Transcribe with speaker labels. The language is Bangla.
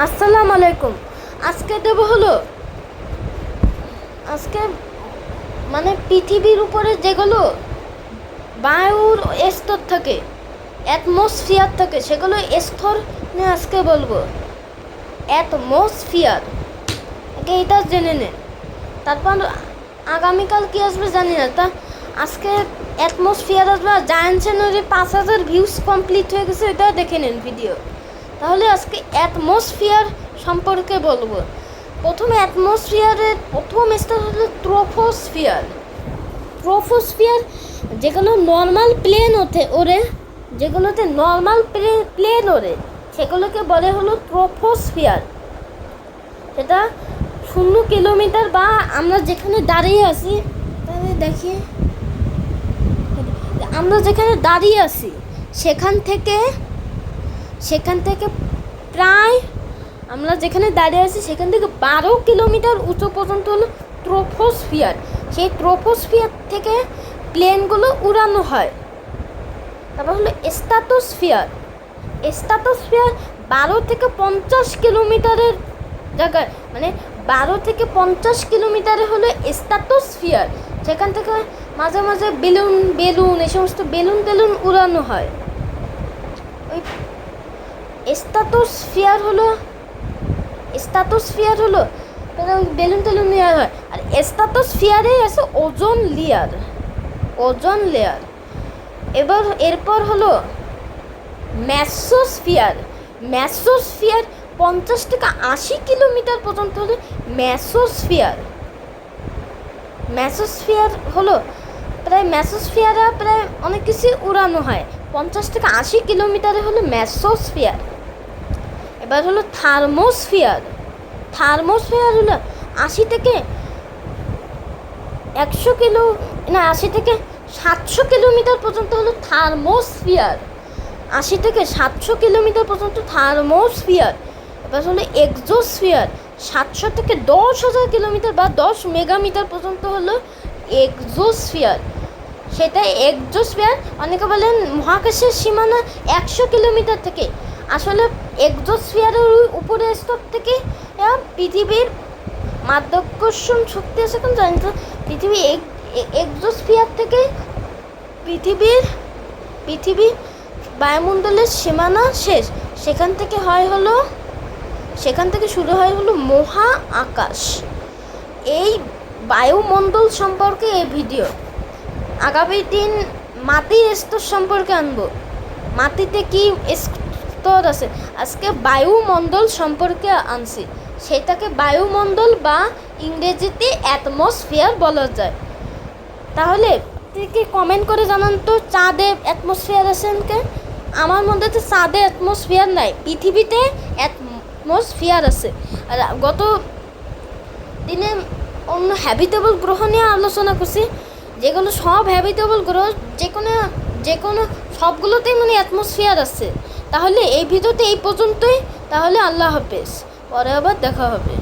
Speaker 1: আসসালামু আলাইকুম। আজকে দেব হলো, আজকে মানে পৃথিবীর উপরে যেগুলো বায়ুর স্তর থাকে অ্যাটমসফিয়ার থাকে, সেগুলো স্তর নিয়ে আজকে বলব। অ্যাটমসফিয়ার আগে এটা জেনে নেন তারপর আগামীকাল কি আসবে জানি না, তা আজকে অ্যাটমসফিয়ার আসবে, আর জায়ান্ট পাঁচ হাজার ভিউজ কমপ্লিট হয়ে গেছে, এটা দেখে নিন ভিডিও তাহলে আজকে অ্যাটমসফিয়ার সম্পর্কে বলব। প্রথম অ্যাটমসফিয়ারের প্রথম স্তর হলো ট্রোফোসফিয়ার ট্রোফোস্ফিয়ার যেগুলো নর্মাল প্লেন ওঠে ওরে যেগুলোতে নর্মাল প্লেন ওরে, সেগুলোকে বলে হলো ট্রোফোসফিয়ার সেটা শূন্য কিলোমিটার বা আমরা যেখানে দাঁড়িয়ে আছি, তাহলে দেখি। আমরা যেখানে দাঁড়িয়ে আছি, সেখান থেকে সেখান থেকে প্রায় আমরা যেখানে দাঁড়িয়ে আছি, সেখান থেকে বারো কিলোমিটার উঁচু পর্যন্ত হলো ট্রোফোস্ফিয়ার সেই ট্রোফোস্ফিয়ার থেকে প্লেনগুলো উড়ানো হয়। তারপর হলো স্ট্যাটোস্ফিয়ার স্ট্যাটোস্ফিয়ার বারো থেকে পঞ্চাশ কিলোমিটারের জায়গায় মানে বারো থেকে পঞ্চাশ কিলোমিটারে হলো স্ট্যাটোস্ফিয়ার সেখান থেকে মাঝে মাঝে বেলুন বেলুন, এই সমস্ত বেলুন, টেলুন উড়ানো হয়। ওই স্ট্যাটোস্ফিয়ার হলো স্ট্যাটোস্ফিয়ার হলো তাহলে বেলুন টেলুন নেওয়া হয়। আর স্ট্যাটোস্ফিয়ারেই আছে ওজন লেয়ার ওজন লেয়ার এবার, এরপর হলো ম্যাসোস্ফিয়ার। ম্যাসোস্ফিয়ার পঞ্চাশ থেকে আশি কিলোমিটার পর্যন্ত হলো ম্যাসোস্ফিয়ার। ম্যাসোস্ফিয়ার হলো, প্রায় ম্যাসোস্ফিয়ারে প্রায় অনেক কিছু উড়ানো হয়। পঞ্চাশ থেকে আশি কিলোমিটারে হলো ম্যাসোস্ফিয়ার। এবার হলো থার্মোস্ফিয়ার। থার্মোস্ফিয়ার হলো আশি থেকে একশো কিলো, না, আশি থেকে সাতশো কিলোমিটার পর্যন্ত হলো থার্মোস্ফিয়ার। আশি থেকে সাতশো কিলোমিটার পর্যন্ত থার্মোস্ফিয়ার। এবার হলো এক্সোস্ফিয়ার। সাতশো থেকে দশ হাজার কিলোমিটার বা দশ মেগামিটার পর্যন্ত হলো এক্সোস্ফিয়ার। সেটা এক্সোস্ফিয়ার অনেকে বলেন মহাকাশের সীমানা একশো কিলোমিটার থেকে। আসলে এক্সোস্ফিয়ারের ওই উপরের স্তর থেকে পৃথিবীর মাধ্যাকর্ষণ শক্তি আছে কোন জানি তো পৃথিবী এক্সোস্ফিয়ার থেকে পৃথিবীর, পৃথিবী বায়ুমণ্ডলের সীমানা শেষ। সেখান থেকে হয় হলো, সেখান থেকে শুরু হয় হলো মহা আকাশ। এই বায়ুমণ্ডল সম্পর্কে এই ভিডিও। আগামী দিন মাটির স্তর সম্পর্কে আনব। মাটিতে কি স্তর আছে। আজকে বায়ুমণ্ডল সম্পর্কে আনছি। সেটাকে বায়ুমণ্ডল বা ইংরেজিতে অ্যাটমসফিয়ার বলা যায়। তাহলে থেকে কমেন্ট করে জানান তো, চাঁদে অ্যাটমসফিয়ার আছেন কে আমার মধ্যে তো চাঁদে অ্যাটমসফিয়ার নাই, পৃথিবীতে অ্যাটমসফিয়ার আছে। আর গত দিনে অন্য হ্যাবিটেবল গ্রহ নিয়ে আলোচনা করছি। যেগুলো সব হ্যাবিটেবল গ্রহ যে কোনো যে কোনো সবগুলোতেই মানে অ্যাটমসফিয়ার আছে। তাহলে এই ভিডিওতে এই পর্যন্তই। তাহলে আল্লাহ হাফেজ। পরে আবার দেখা হবে।